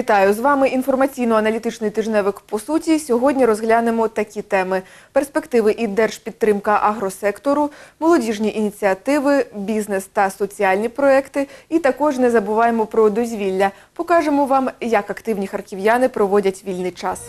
Вітаю з вами інформаційно-аналітичний тижневик по суті. Сьогодні розглянемо такі теми: перспективи і держпідтримка агросектору, молодіжні ініціативи, бізнес та соціальні проекти. І також не забуваємо про дозвілля. Покажемо вам, як активні харків'яни проводять вільний час.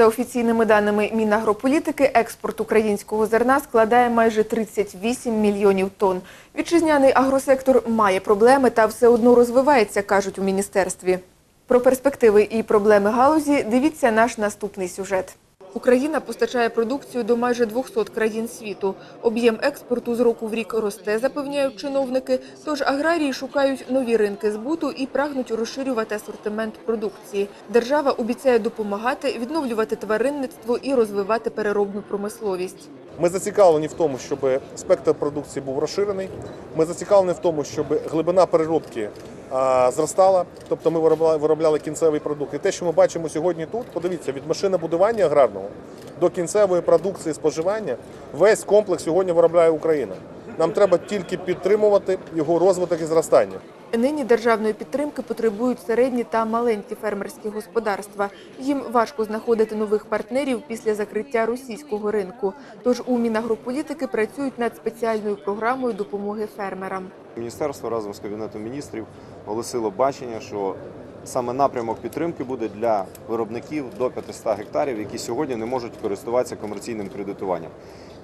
За офіційними даними Мінагрополітики, експорт українського зерна складає майже 38 мільйонів тонн. Вітчизняний агросектор має проблеми та все одно розвивається, кажуть у міністерстві. Про перспективи і проблеми галузі дивіться наш наступний сюжет. Україна постачає продукцію до майже 200 країн світу. Об'єм експорту з року в рік росте, запевняють чиновники. Тож аграрії шукають нові ринки збуту і прагнуть розширювати асортимент продукції. Держава обіцяє допомагати, відновлювати тваринництво і розвивати переробну промисловість. Ми зацікавлені в тому, щоб спектр продукції був розширений. Ми зацікавлені в тому, щоб глибина переробки зростала. Тобто ми виробляли, кінцевий продукт. І те, що ми бачимо сьогодні тут, подивіться, від машинобудування аграрного до кінцевої продукції споживання, весь комплекс сьогодні виробляє Україна. Нам треба тільки підтримувати його розвиток і зростання. Нині державної підтримки потребують середні та маленькі фермерські господарства. Їм важко знаходити нових партнерів після закриття російського ринку. Тож у Мінагрополітики працюють над спеціальною програмою допомоги фермерам. Міністерство разом з Кабінетом міністрів оголосило бачення, що саме напрямок підтримки буде для виробників до 500 гектарів, які сьогодні не можуть користуватися комерційним кредитуванням.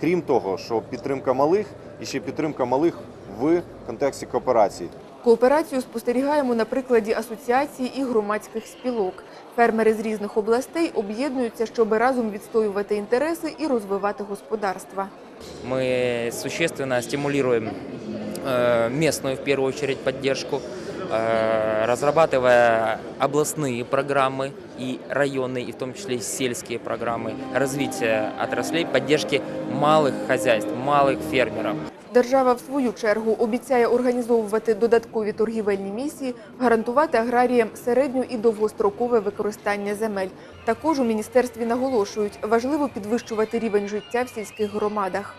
Крім того, що підтримка малих і ще підтримка малих в контексті кооперації. Кооперацію спостерігаємо на прикладі асоціацій і громадських спілок. Фермери з різних областей об'єднуються, щоб разом відстоювати інтереси і розвивати господарства. Мы существенно стимулируем э, местную, в первую очередь, поддержку, э, разрабатывая областные программы и районные, и в том числе и сельские программы развития отраслей, поддержки малых хозяйств, малых фермеров. Держава, в свою чергу, обіцяє організовувати додаткові торгівельні місії, гарантувати аграріям середньо і довгострокове використання земель. Також у міністерстві наголошують, важливо підвищувати рівень життя в сільських громадах.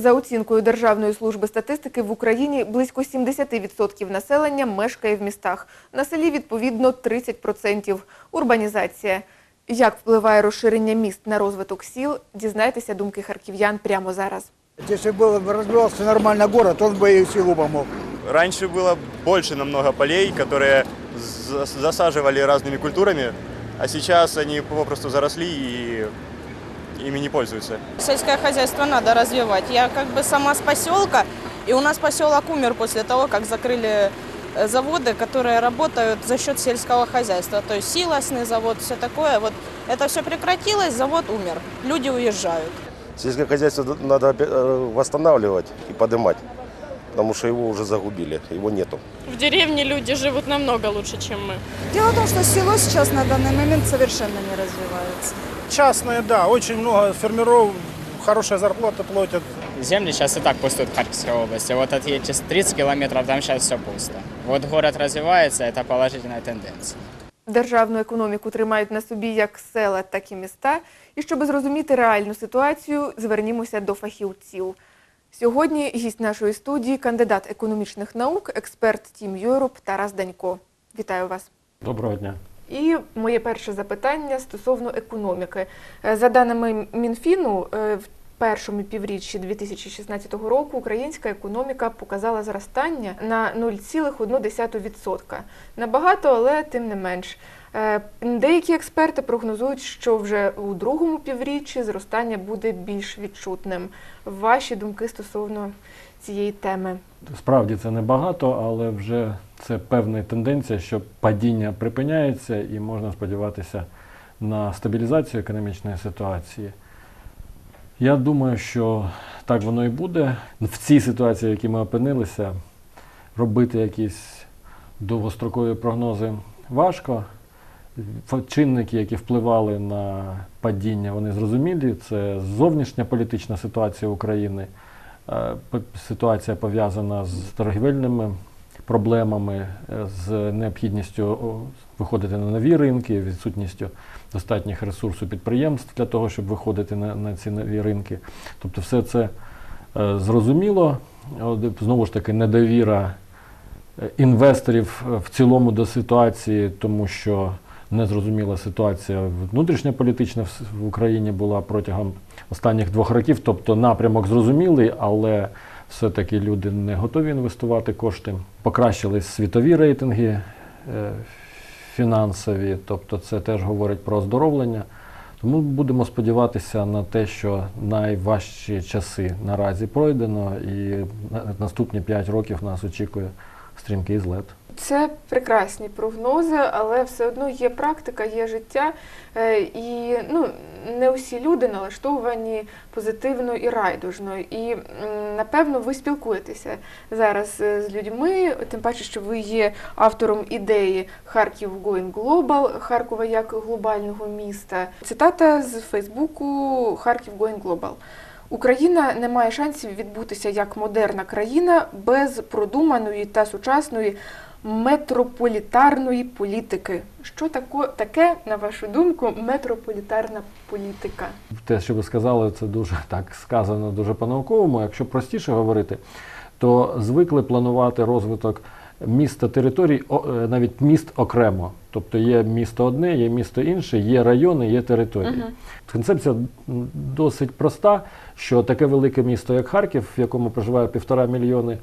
За оцінкою Державної служби статистики в Україні близько 70% населення мешкає в містах. На селі відповідно 30%. Урбанізація. Як впливає розширення міст на розвиток сіл, дізнайтеся думки харків'ян прямо зараз. Если бы развивался нормально город, он бы и селу помог. Раньше было больше намного полей, которые за- засаживали разными культурами, а сейчас они попросту заросли и Ими не пользуются. Сельское хозяйство надо развивать. Я как бы сама с поселка, и у нас поселок умер после того, как закрыли э, заводы, которые работают за счет сельского хозяйства. То есть силосный завод, все такое. Вот это все прекратилось, завод умер. Люди уезжают. Сельское хозяйство надо э, восстанавливать и поднимать, потому что его уже загубили, его нету. В деревне люди живут намного лучше, чем мы. Дело в том, что село сейчас на данный момент совершенно не развивается. Частные, да, очень много фермеров, хорошая зарплата платят. Земли сейчас и так пустуют в Харьковской области. Вот отъедете 30 километров, там сейчас все пусто. Вот город развивается, это положительная тенденция. Державну економіку тримають на собі як села, так і міста. І щоб зрозуміти реальну ситуацію, звернімося до фахівців. Сьогодні гість нашої студії, кандидат економічних наук, експерт Тім Юроп Тарас Данько. Вітаю вас. Доброго дня. І моє перше запитання стосовно економіки. Е, За даними Мінфіну, е, в першому півріччі 2016 року українська економіка показала зростання на 0,1%. Набагато, але тим не менш. Е, Деякі експерти прогнозують, що вже у другому півріччі зростання буде більш відчутним. Ваші думки стосовно цієї теми? Справді це небагато, але вже це певна тенденція, що падіння припиняється і можна сподіватися на стабілізацію економічної ситуації. Я думаю, що так воно і буде. В цій ситуації, в якій ми опинилися, робити якісь довгострокові прогнози важко. Чинники, які впливали на падіння, вони зрозумілі. Це зовнішня політична ситуація України, е, ситуація пов'язана з торгівельними проблемами, е, з необхідністю виходити на нові ринки, відсутністю достатніх ресурсів підприємств для того, щоб виходити на, на ці нові ринки. Тобто, все це е, зрозуміло. Знову ж таки, недовіра інвесторів в цілому до ситуації, тому що незрозуміла ситуація внутрішньополітична в Україні була протягом останніх двох років. Тобто напрямок зрозумілий, але все-таки люди не готові інвестувати кошти. Покращились світові рейтинги е, фінансові, тобто це теж говорить про оздоровлення. Тому будемо сподіватися на те, що найважчі часи наразі пройдено, і на- наступні 5 років нас очікує стрімкий злет. Це прекрасні прогнози, але все одно є практика, є життя, е, і ну не усі люди налаштовані позитивно і райдужно. І напевно ви спілкуєтеся зараз е, з людьми, тим паче, що ви є автором ідеї Харків Going Global, Харкова як глобального міста. Цитата з Фейсбуку Харків Going Global. Україна не має шансів відбутися як модерна країна без продуманої та сучасної метрополітарної політики. Що тако, таке, на вашу думку, метрополітарна політика? Те, що ви сказали, це дуже так сказано, дуже по-науковому. Якщо простіше говорити, то звикли планувати розвиток міста територій, е, навіть міст окремо. Тобто є місто одне, є місто інше, є райони, є території. Мгм. Концепція досить проста, що таке велике місто, як Харків, в якому проживає півтора мільйони,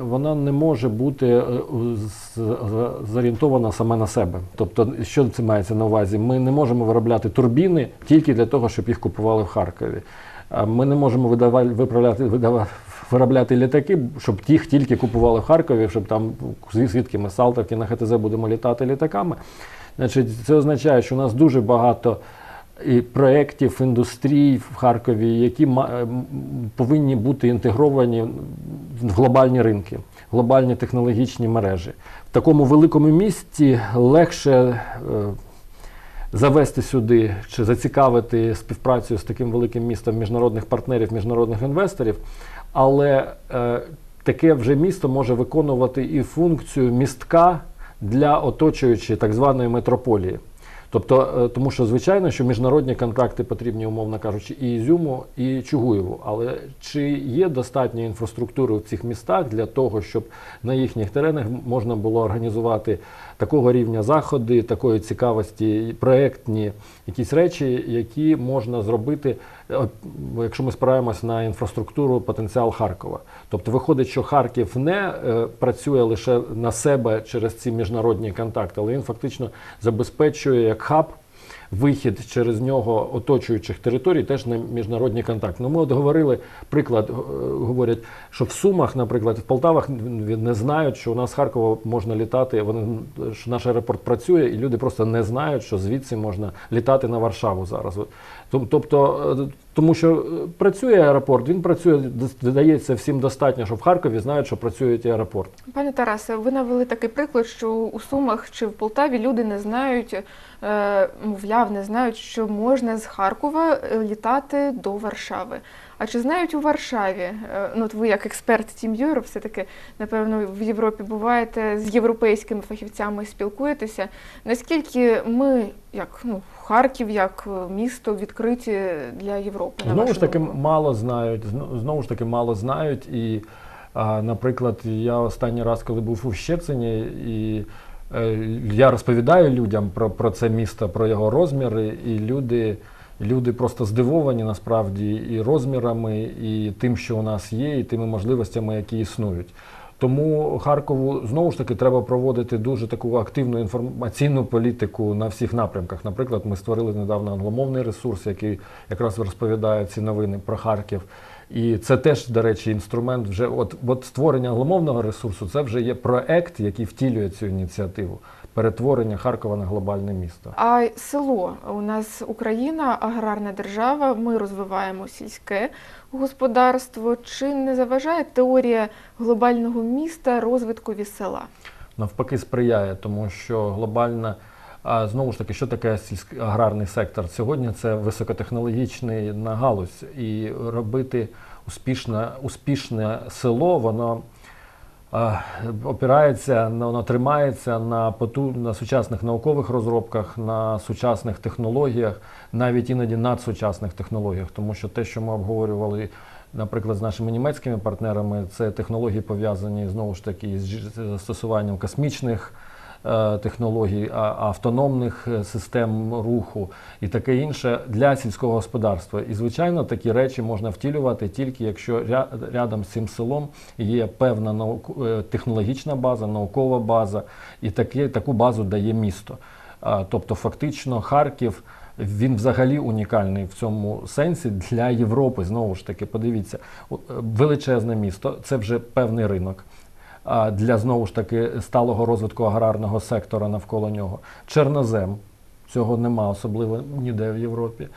вона не може бути е, з- зорієнтована саме на себе. Тобто, що це мається на увазі? Ми не можемо виробляти турбіни тільки для того, щоб їх купували в Харкові. Ми не можемо видавати, виправляти, видава- виробляти літаки, щоб їх тільки купували в Харкові, щоб там звідки ми з на ХТЗ будемо літати літаками. Значить, це означає, що у нас дуже багато і проєктів, індустрій в Харкові, які повинні бути інтегровані в глобальні ринки, глобальні технологічні мережі. В такому великому місті легше е, завести сюди чи зацікавити співпрацю з таким великим містом міжнародних партнерів, міжнародних інвесторів, але е, таке вже місто може виконувати і функцію містка для оточуючої так званої метрополії. Тобто, е, тому що звичайно, що міжнародні контракти потрібні, умовно кажучи, і Ізюму, і Чугуєву. Але чи є достатньо інфраструктури в цих містах для того, щоб на їхніх теренах можна було організувати такого рівня заходи, такої цікавості, проектні якісь речі, які можна зробити, якщо ми спираємось на інфраструктуру, потенціал Харкова. Тобто виходить, що Харків не е, працює лише на себе через ці міжнародні контакти, але він фактично забезпечує як хаб вихід через нього оточуючих територій теж на міжнародні контакти. Ну, ми от говорили, приклад е, говорять, що в Сумах, наприклад, в Полтавах не знають, що у нас з Харкова можна літати. Вони що наш аеропорт працює, і люди просто не знають, що звідси можна літати на Варшаву зараз. Тобто, е, тому що е, працює аеропорт, він працює, додається всім достатньо, що в Харкові знають, що працює аеропорт. Пане Тарасе, ви навели такий приклад, що у Сумах чи в Полтаві люди не знають, е, мовляв, не знають, що можна з Харкова е, літати до Варшави. А чи знають у Варшаві? е, Ну, от ви як експерт Тім Юроп, все-таки, напевно, в Європі буваєте з європейськими фахівцями спілкуєтеся. Наскільки ми, як ну, Харків, як е, місто відкриті для Європи? на Знову ж таки думку? мало знають. зно- Знову ж таки мало знають. І, наприклад, я останній раз, коли був у Щецині, і е, я розповідаю людям про, про це місто, про його розміри, і люди. Люди просто здивовані насправді і розмірами, і тим, що у нас є, і тими можливостями, які існують. Тому Харкову знову ж таки треба проводити дуже таку активну інформаційну політику на всіх напрямках. Наприклад, ми створили недавно англомовний ресурс, який якраз розповідає ці новини про Харків. І це теж, до речі, інструмент вже от, от створення англомовного ресурсу це вже є проект, який втілює цю ініціативу перетворення Харкова на глобальне місто. А село у нас Україна, аграрна держава. Ми розвиваємо сільське господарство. Чи не заважає теорія глобального міста розвиткові села? навпаки сприяє, тому що глобальна. А знову ж таки, що таке сільський аграрний сектор? Сьогодні це високотехнологічний галузь, і робити успішне, успішне село, воно опирається, воно тримається на поту, на сучасних наукових розробках, на сучасних технологіях, навіть іноді надсучасних технологіях, тому що те, що ми обговорювали наприклад, з нашими німецькими партнерами, це технології пов'язані знову ж таки з застосуванням космічних технологій, автономних е, систем руху і таке інше для сільського господарства. І, звичайно, такі речі можна втілювати тільки якщо рядом з цим селом є певна е, технологічна база, наукова база, і таке, таку базу дає місто. Тобто, фактично, Харків. Він взагалі унікальний в цьому сенсі для Європи. Знову ж таки, подивіться, е, величезне місто це вже певний ринок для знову ж таки сталого розвитку аграрного сектора навколо нього. Чорнозем цього нема особливо ніде в Європі.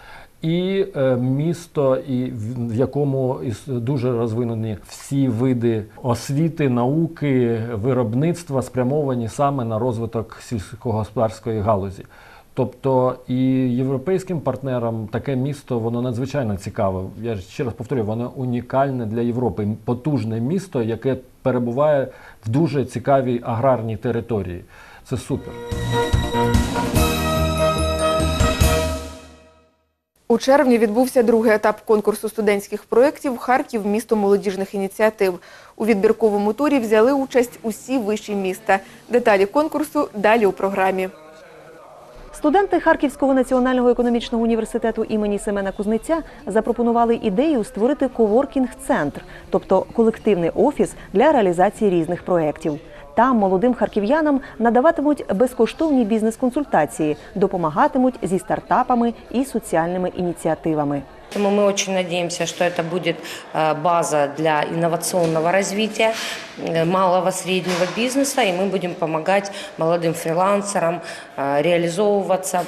І е, місто, і в, якому дуже розвинені всі види освіти, науки, виробництва спрямовані саме на розвиток сільськогосподарської галузі. Тобто і європейським партнерам таке місто воно надзвичайно цікаве. Я ще раз повторюю, воно унікальне для Європи. Потужне місто, яке перебуває в дуже цікавій аграрній території. Це супер. У червні відбувся другий етап конкурсу студентських проєктів Харків місто молодіжних ініціатив. У відбірковому турі взяли участь усі виші міста. Деталі конкурсу далі у програмі. Студенти Харківського національного економічного університету імені Семена Кузниця запропонували ідею створити коворкінг-центр, тобто колективний офіс для реалізації різних проєктів. Там молодим харків'янам надаватимуть безкоштовні бізнес-консультації, допомагатимуть зі стартапами і соціальними ініціативами. Поэтому мы очень надеемся, что это будет э, база для инновационного развития э, малого среднего бизнеса, и мы будем помогать молодым фрилансерам э, реализовываться.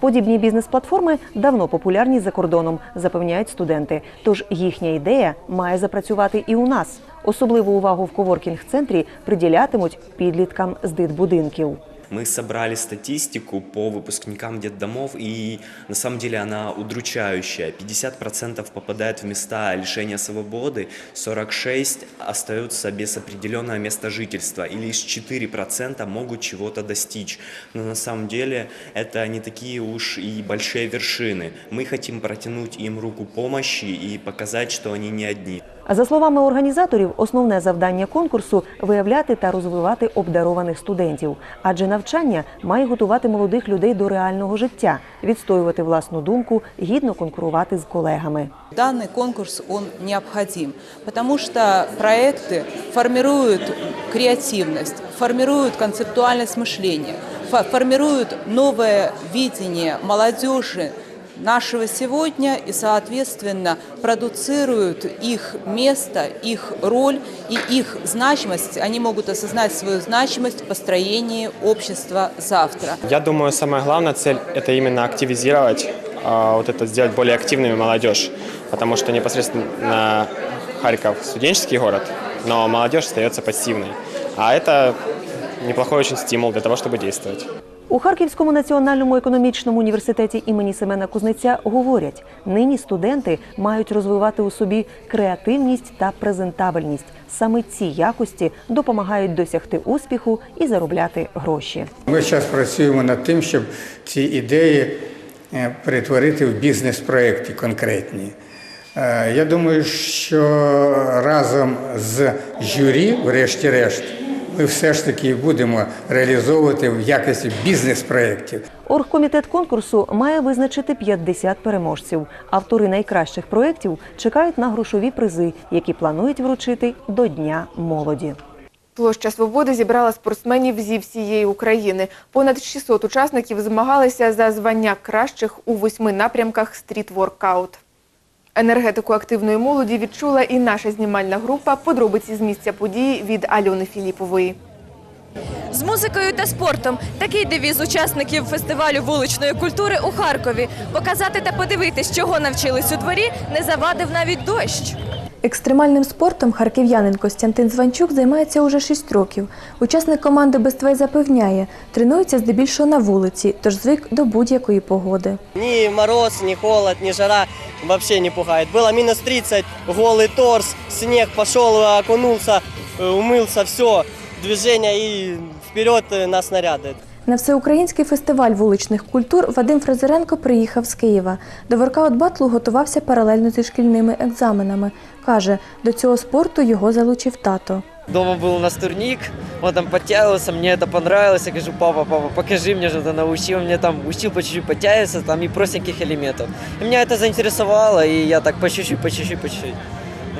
Подібні бізнес-платформи давно популярні за кордоном, запевняють студенти. Тож їхня ідея має запрацювати і у нас. Особливу увагу в коворкінг-центрі приділятимуть підліткам з дитбудинків. Мы собрали статистику по выпускникам детдомов, и на самом деле она удручающая. 50% попадают в места лишения свободы, 46% остаются без определенного места жительства, и лишь 4% могут чего-то достичь. Но на самом деле это не такие уж и большие вершины. Мы хотим протянуть им руку помощи и показать, что они не одни. А за словами організаторів, основне завдання конкурсу виявляти та розвивати обдарованих студентів, адже навчання має готувати молодих людей до реального життя, відстоювати власну думку, гідно конкурувати з колегами. Данный конкурс, он необходим, потому что проекты формируют креативность, формируют концептуальность мышления, фо- формируют новое видение молодежи нашего сегодня и, соответственно, продуцируют их место, их роль и их значимость. Они могут осознать свою значимость в построении общества завтра. Я думаю, самая главная цель – это именно активизировать, а, вот это сделать более активными молодежь, потому что непосредственно Харьков – студенческий город, но молодежь остается пассивной. А это неплохой очень стимул для того, чтобы действовать. У Харківському національному економічному університеті імені Семена Кузниця говорять, нині студенти мають розвивати у собі креативність та презентабельність. Саме ці якості допомагають досягти успіху і заробляти гроші. Ми зараз працюємо над тим, щоб ці ідеї е, перетворити в бізнес-проекти конкретні. Е, Я думаю, що разом з журі, врешті-решт, ми все ж таки будемо реалізовувати в якості бізнес-проєктів. Оргкомітет конкурсу має визначити 50 переможців. Автори найкращих проєктів чекають на грошові призи, які планують вручити до Дня молоді. Площа Свободи зібрала спортсменів зі всієї України. Понад 600 учасників змагалися за звання кращих у восьми напрямках стріт-воркаут. Енергетику активної молоді відчула і наша знімальна група. Подробиці з місця події від Альони Філіпової. З музикою та спортом такий девіз учасників фестивалю вуличної культури у Харкові. Показати та подивитись, чого навчились у дворі, не завадив навіть дощ. Екстремальним спортом харків'янин Костянтин Званчук займається уже 6 років. Учасник команди «Бествей» запевняє, тренується здебільшого на вулиці, тож звик до будь-якої погоди. Ни мороз, ни холод, ни жара вообще не пугает. Было минус 30, голый торс, снег, пошел, окунулся, э, умылся, все, движение и вперед э, на снаряды. На всеукраїнський фестиваль вуличних культур Вадим Фрезеренко приїхав з Києва. До воркаут батлу готувався паралельно зі шкільними екзаменами. Каже, до цього спорту його залучив тато. Дома был у нас турник, он там подтягивался, мне это понравилось. Я говорю, папа, папа, покажи мне что-то, научи. Он мне там учил по чуть-чуть подтягиваться, там и простеньких элементов. И меня это заинтересовало, и я так по чуть-чуть, по чуть-чуть, по чуть-чуть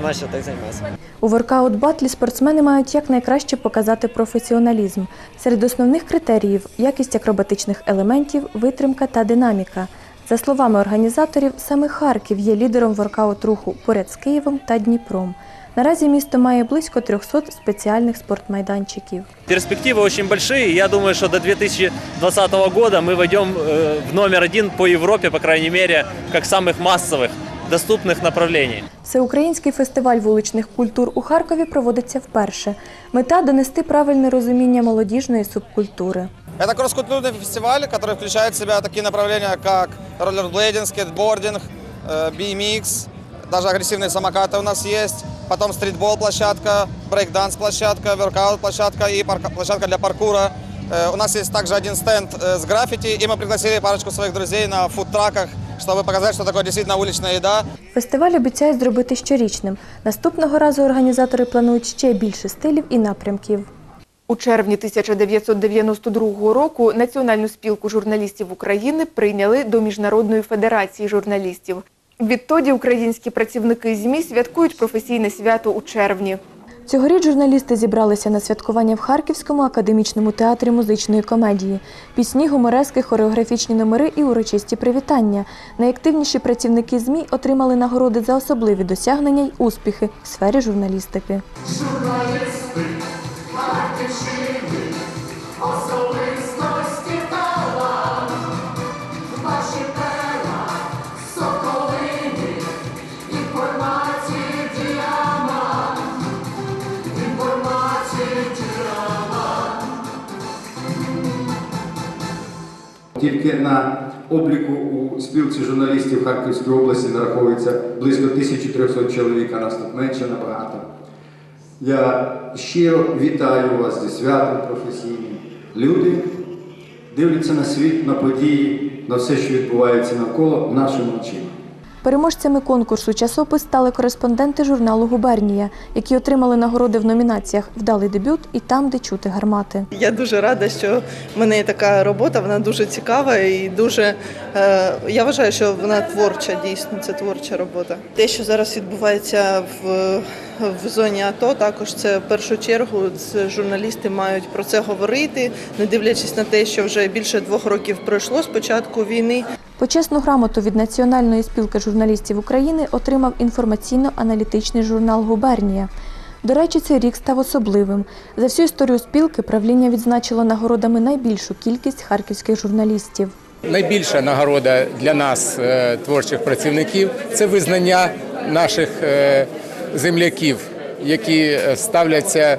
начал так заниматься. У воркаут батлі спортсмени мають якнайкраще показати професіоналізм. Серед основних критеріїв якість акробатичних елементів, витримка та динаміка. За словами організаторів, саме Харків є лідером воркаут руху поряд з Києвом та Дніпром. Наразі місто має близько 300 спеціальних спортмайданчиків. Перспективы очень большие. Я думаю, что до 2020 года мы войдем э, в номер один по Европе, по крайней мере, как самых массовых, доступных направлений. Всеукраїнський фестиваль вуличних культур у Харкові проводиться вперше. Мета донести правильне розуміння молодіжної субкультури. Это кросс-культурный фестиваль, который включает в себя такие направления, как роллерблейдинг, скейтбординг, э, BMX, даже агрессивные самокаты у нас есть, потом стритбол площадка, брейкданс площадка, воркаут площадка и парка- площадка для паркура. Э, У нас есть также один стенд э, с граффити, и мы пригласили парочку своих друзей на фудтраках, чтобы показать, что такое действительно уличная еда. Фестиваль обіцяють зробити щорічним. Наступного разу організатори планують ще більше стилів і напрямків. У червні 1992 року Національну спілку журналістів України прийняли до Міжнародної федерації журналістів. Відтоді українські працівники ЗМІ святкують професійне свято у червні. Цьогоріч журналісти зібралися на святкування в Харківському академічному театрі музичної комедії. Пісні, гуморески, хореографічні номери і урочисті привітання. Найактивніші працівники ЗМІ отримали нагороди за особливі досягнення й успіхи в сфері журналістики. Журналісти, Тільки на обліку у спілці журналістів Харківської області нараховується близько 1300 чоловік, а нас тут менше набагато. Я щиро вітаю вас зі святом професійним. Люди дивляться на світ, на події, на все, що відбувається навколо нашими очима. Переможцями конкурсу часопис стали кореспонденти журналу Губернія, які отримали нагороди в номінаціях Вдалий дебют і там, де чути гармати. Я дуже рада, що в мене є така робота, вона дуже цікава і дуже е, я вважаю, що вона творча, дійсно, це творча робота. Те, що зараз відбувається в, в зоні АТО, також це в першу чергу журналісти мають про це говорити, не дивлячись на те, що вже більше двох років пройшло з початку війни. Почесну грамоту від Національної спілки журналістів України отримав інформаційно-аналітичний журнал Губернія. До речі, цей рік став особливим. За всю історію спілки правління відзначило нагородами найбільшу кількість харківських журналістів. Найбільша нагорода для нас, е, творчих працівників, це визнання наших е, земляків, які е, ставляться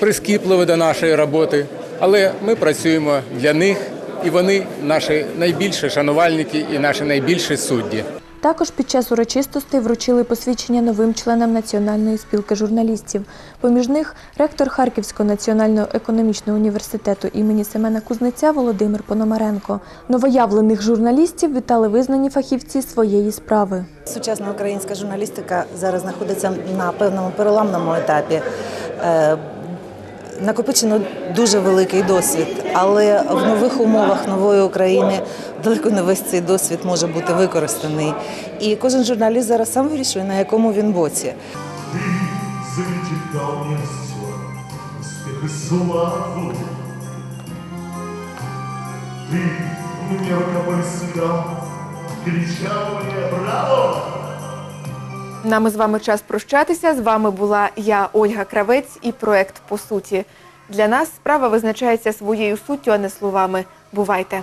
прискіпливо до нашої роботи. Але ми працюємо для них, і вони наші найбільші шанувальники і наші найбільші судді. Також під час урочистостей вручили посвідчення новим членам Національної спілки журналістів. Поміж них ректор Харківського національного економічного університету імені Семена Кузниця Володимир Пономаренко. Новоявлених журналістів вітали визнані фахівці своєї справи. Сучасна українська журналістика зараз знаходиться на певному переламному етапі. Накопичено дуже великий досвід, але в нових умовах нової України далеко не весь цей досвід може бути використаний. І кожен журналіст зараз сам вирішує, на якому він боці. И славу. Ты мне рукой сыграл, кричал мне «Браво!» Нами з вами час прощатися. З вами була я, Ольга Кравець, і проект по суті. Для нас справа визначається своєю суттю, а не словами. Бувайте!